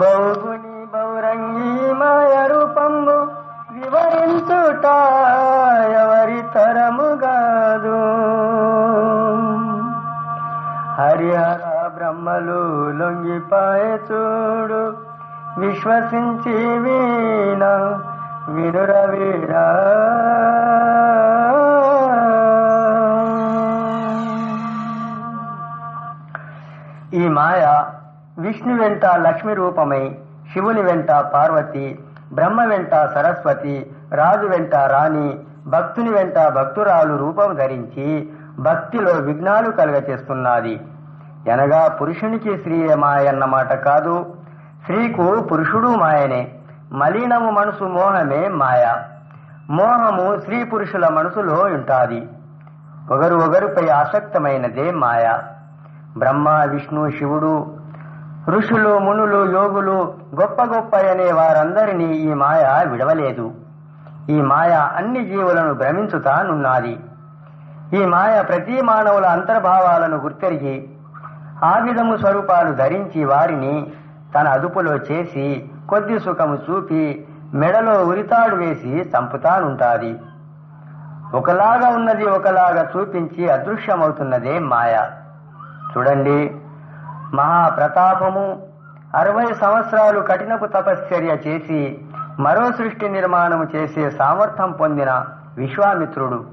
బహుగుణి బౌరంగి మాయ రూపంబు వివరించుట ఎవరి తరముగాదు హరిహర బ్రహ్మలు లొంగిపాయ చూడు విశ్వసించి వీణ వినురవీరా ఈ మాయ విష్ణు వెంట లక్ష్మి రూపమై శివుని వెంట పార్వతి బ్రహ్మ వెంట సరస్వతి రాజు వెంట రాణి భక్తుని వెంట భక్తురాలు రూపం ధరించి భక్తిలో విఘ్నాలు కలుగచేస్తున్నది. ఎనగా పురుషునికి స్త్రీ మాయన్నమాట కాదు స్త్రీకు పురుషుడు మాయనే మలినము మనసు మోహమే మాయ. మోహము స్త్రీ పురుషుల మనసులో ఉంటాది. ఒకరు ఒకరిపై ఆసక్తమైనదే మాయ. బ్రహ్మ విష్ణు శివుడు ఋషులు మునులు యోగులు గొప్ప గొప్ప అనే వారందరినీ ఈ మాయ విడవలేదు. ఈ మాయ అన్ని జీవులను భ్రమించుతానున్నది ఈ మాయ ప్రతి మానవుల అంతర్భావాలను గుర్తెరిగి ఆ విధము స్వరూపాలు ధరించి వారిని తన అదుపులో చేసి కొద్ది సుఖము చూపి మెడలో ఉరితాడు వేసి చంపుతానుంటాది ఒకలాగా ఉన్నది ఒకలాగా చూపించి అదృశ్యమవుతున్నదే మాయ. చూడండి. మహాప్రతాపము. అరవై సంవత్సరాలు కఠినపు తపశ్చర్య చేసి మరో సృష్టి నిర్మాణము చేసే సామర్థ్యం పొందిన విశ్వామిత్రుడు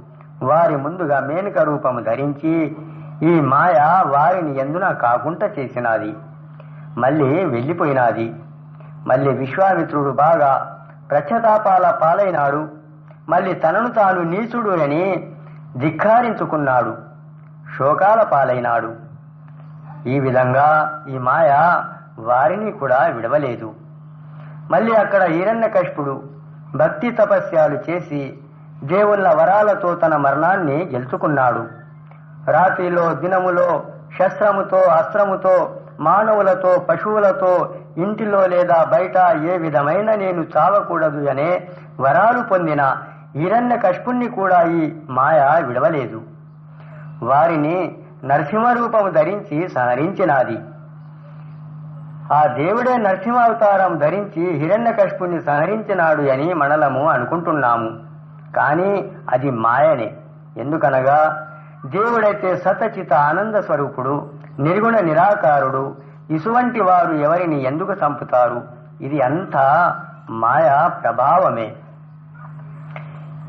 వారి ముందుగా మేనక రూపము ధరించి ఈ మాయ వారిని ఎందున కాకుండా చేసినది. మళ్ళీ వెళ్ళిపోయినాది. మళ్ళీ విశ్వామిత్రుడు బాగా ప్రత్యతాపాల పాలైనాడు. మళ్ళీ తనను తాను నీచుడు అని ధిక్కారించుకున్నాడు. శోకాల పాలైనాడు. ఈ విధంగా ఈ మాయ వారిని కూడా విడవలేదు. మళ్ళీ అక్కడ హిరణ్యకశిపుడు భక్తి తపస్యాలు చేసి దేవుళ్ళ వరాలతో తన మరణాన్ని గెలుచుకున్నాడు. రాత్రిలో దినములో శస్త్రముతో అస్త్రముతో మానవులతో పశువులతో ఇంటిలో లేదా బయట ఏ విధమైన నేను చావకూడదు అనే వరాలు పొందిన హిరణ్య కష్పుణ్ణి కూడా ఈ మాయ విడవలేదు. వారిని నరసింహరూపము ధరించి సంహరించినాది. ఆ దేవుడే నరసింహావతారం ధరించి హిరణ్యకశిపుణ్ణి సంహరించినాడు అని మనలము అనుకుంటున్నాము. కానీ అది మాయనే. ఎందుకనగా దేవుడైతే సతచిత ఆనంద స్వరూపుడు నిర్గుణ నిరాకారుడు ఇసువంటి వారు ఎవరిని ఎందుకు చంపుతారు? ఇది అంతా మాయా ప్రభావమే.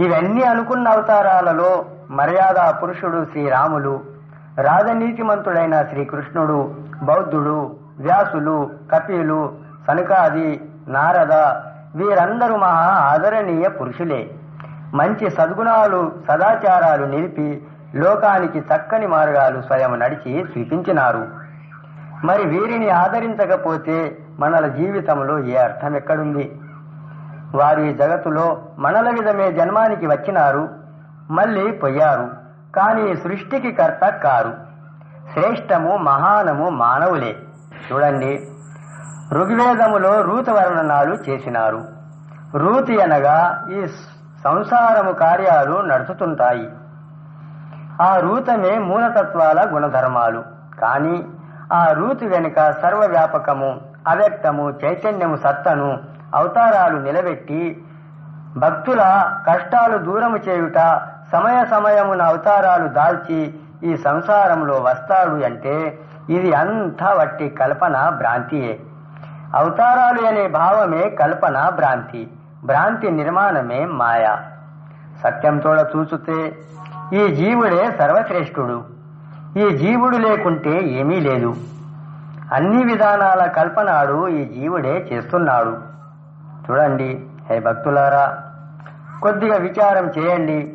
ఇవన్నీ అనుకున్న అవతారాలలో మర్యాద పురుషుడు శ్రీరాములు రాజనీతిమంతుడైన శ్రీకృష్ణుడు బౌద్ధుడు వ్యాసులు కపిలు సనకాది నారద వీరందరూ మహా ఆదరణీయ పురుషులే. మంచి సద్గుణాలు సదాచారాలు నిలిపి లోకానికి చక్కని మార్గాలు స్వయం నడిచి చూపించినారు. మరి వీరిని ఆదరించకపోతే మనల జీవితంలో ఏ అర్థం ఎక్కడుంది? వారి జగత్తులో మనల విధమే జన్మానికి వచ్చినారు మళ్ళీ పోయారు. కానీ సృష్టికి కర్త కారు. శ్రేష్టము మహానము మానవులే. చూడండి. ఋగ్వేదములో రూత వర్ణనాలు చేసినారు. రూతి అనగా ఈ సంసారము కార్యాలు నడుచుతుంటాయి. ఆ రూతమే మూలతత్వాల గుణధర్మాలు. కానీ ఆ రూతి వెనుక సర్వవ్యాపకము అవ్యక్తము చైతన్యము సత్తను అవతారాలు నిలబెట్టి భక్తుల కష్టాలు దూరము చేయుట సమయ సమయమున అవతారాలు దాల్చి ఈ సంసారంలో వస్తాడు అంటే ఇది అంతా వట్టి కల్పన భ్రాంతియే. అవతారాలు అనే భావమే కల్పన భ్రాంతి భ్రాంతి నిర్మాణమే మాయ. సత్యంతోడ చూచుతే ఈ జీవుడే సర్వశ్రేష్ఠుడు. ఈ జీవుడు లేకుంటే ఏమీ లేదు. అన్ని విధానాల కల్పనాడు ఈ జీవుడే చేస్తున్నాడు. చూడండి హే భక్తులారా కొద్దిగా విచారం చేయండి.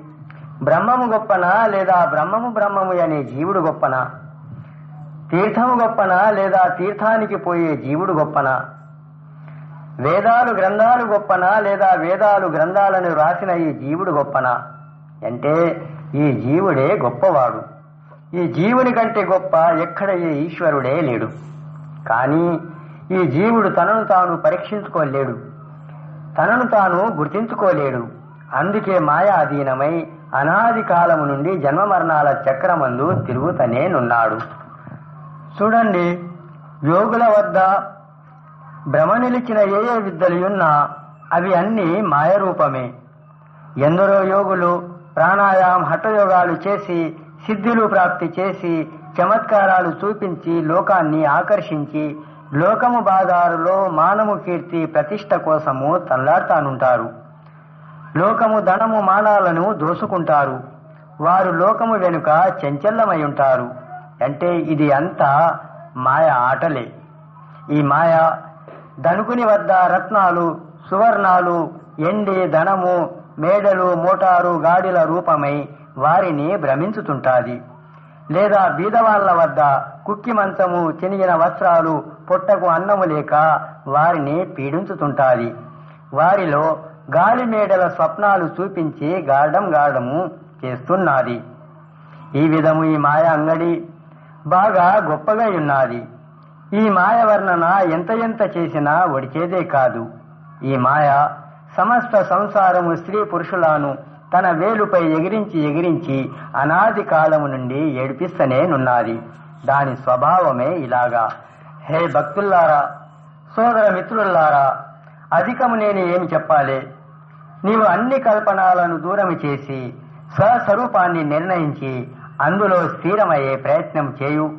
బ్రహ్మము గొప్పనా లేదా బ్రహ్మము బ్రహ్మము అనే జీవుడు గొప్పనా? తీర్థము గొప్పనా లేదా తీర్థానికి పోయే జీవుడు గొప్పనా? వేదాలు గ్రంథాలు గొప్పనా లేదా వేదాలు గ్రంథాలను రాసిన ఈ జీవుడు గొప్పనా? అంటే ఈ జీవుడే గొప్పవాడు. ఈ జీవుని కంటే గొప్ప ఎక్కడ ఏ ఈశ్వరుడే లేడు. కానీ ఈ జీవుడు తనను తాను పరీక్షించుకోలేడు. తనను తాను గుర్తించుకోలేడు. అందుకే మాయా అధీనమై అనాది కాలము నుండి జన్మ మరణాల చక్రమందు తిరుగుతనేనున్నాడు. చూడండి యోగుల వద్ద భ్రమ నిలిచిన ఏ ఏ విద్యలున్నా అవి అన్ని మాయరూపమే. ఎందరో యోగులు ప్రాణాయామ హఠయోగాలు చేసి సిద్ధులు ప్రాప్తి చేసి చమత్కారాలు చూపించి లోకాన్ని ఆకర్షించి లోకము బాదారులో మానము కీర్తి ప్రతిష్ట కోసము తల్లాడుతానుంటారు. లోకము ధనము మానాలను దోసుకుంటారు. వారు లోకము వెనుక చెంచల్లమై ఉంటారు అంటే ఇది అంతా మాయ ఆటలే. ఈ మాయ ధనుకుని వద్ద రత్నాలు సువర్ణాలు ఎండి ధనము మేడలు మోటారు గాడిల రూపమై వారిని భ్రమించుతుంటాది. లేదా బీదవాళ్ళ వద్ద కుక్కి మంచము చినిగిన వస్త్రాలు పొట్టకు అన్నము లేక వారిని పీడించుతుంటాది. వారిలో గాలి మేడల స్వప్నాలు చూపించి గాఢం గాఢము చేస్తున్నది. ఈ విధము ఈ మాయ అంగడి బాగా గొప్పగా ఉన్నది. ఈ మాయ వర్ణన ఎంత ఎంత చేసినా ఒడిచేదే కాదు. ఈ మాయ సమస్త సంసారము స్త్రీ పురుషులను తన వేలుపై ఎగిరించి ఎగిరించి అనాది కాలము నుండి ఏడిపిస్తనే నున్నది. దాని స్వభావమే ఇలాగా. హే భక్తుల్లారా సోదర మిత్రుల్లారా అధికము నేను ఏమి చెప్పాలి? నీవు అన్ని కల్పనాలను దూరం చేసి స్వస్వరూపాన్ని నిర్ణయించి అందులో స్థిరమయ్యే ప్రయత్నం చేయు.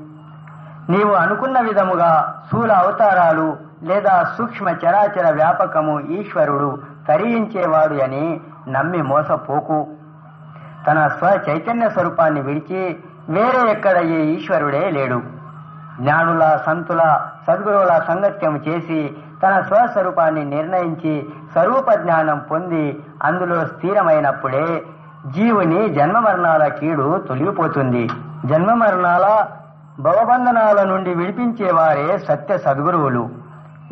నీవు అనుకున్న విధముగా స్థూల అవతారాలు లేదా సూక్ష్మ చరాచర వ్యాపకము ఈశ్వరుడు తరించేవాడు అని నమ్మి మోసపోకు. తన స్వ చైతన్య స్వరూపాన్ని విడిచి వేరే ఎక్కడ ఈ ఈశ్వరుడే లేడు. జ్ఞానుల సంతుల సద్గురువుల సంగత్యం చేసి తన స్వస్వరూపాన్ని నిర్ణయించి స్వరూప జ్ఞానం పొంది అందులో స్థిరమైనప్పుడే జీవుని జన్మ మరణాల కీడు తొలగిపోతుంది. జన్మ మరణాల భవబంధనాల నుండి విడిపించేవారే సత్య సద్గురువులు.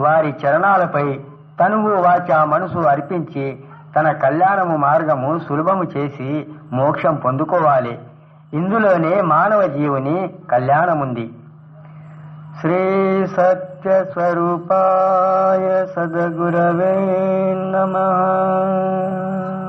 వారి చరణాలపై తనువు వాచ మనసు అర్పించి తన కళ్యాణము మార్గము సులభము చేసి మోక్షం పొందుకోవాలి. ఇందులోనే మానవ జీవుని కళ్యాణముంది. श्रीसत्यस्वरूपाय सद्गुरवे नमः।